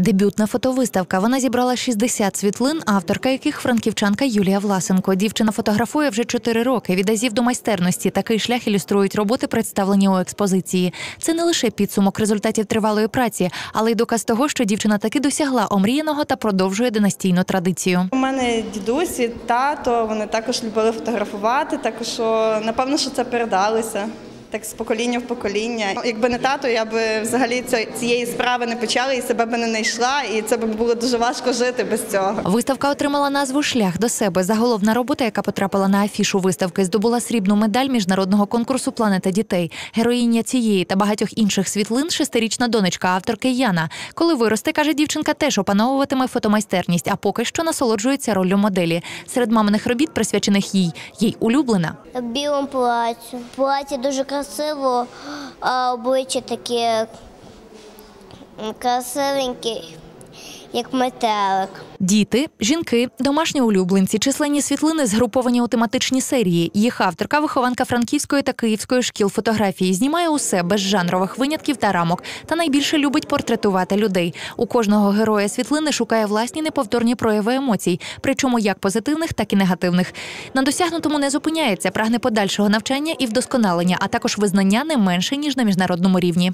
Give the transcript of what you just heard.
Дебютна фотовиставка. Вона зібрала 60 світлин, авторка яких франківчанка Юлія Власенко. Дівчина фотографує вже 4 роки. Від азів до майстерності такий шлях ілюструють роботи, представлені у експозиції. Це не лише підсумок результатів тривалої праці, але й доказ того, що дівчина таки досягла омріяного та продовжує династійну традицію. У мене дідусь і тато, вони також любили фотографувати, також що, напевно, що це передалося. Так з покоління в покоління. Якби не тато, я би взагалі цієї справи не почала і себе би не знайшла, і це би було дуже важко жити без цього. Виставка отримала назву Шлях до себе. Заголовна робота, яка потрапила на афішу виставки, здобула срібну медаль міжнародного конкурсу Планета дітей. Героїня цієї та багатьох інших світлин шестирічна донечка авторки Яна. Коли виросте, каже дівчинка, теж опановуватиме фотомайстерність, а поки що насолоджується роллю моделі. Серед маминих робіт, присвячених їй, їй улюблена. В білому платі. Платі дуже красиво, а обличчя таке красивеньке, як метелик. Діти, жінки, домашні улюбленці, численні світлини згруповані у тематичні серії. Їх авторка, вихованка франківської та київської шкіл фотографії, знімає усе без жанрових винятків та рамок. Та найбільше любить портретувати людей. У кожного героя світлини шукає власні неповторні прояви емоцій, причому як позитивних, так і негативних. На досягнутому не зупиняється, прагне подальшого навчання і вдосконалення, а також визнання не менше ніж на міжнародному рівні.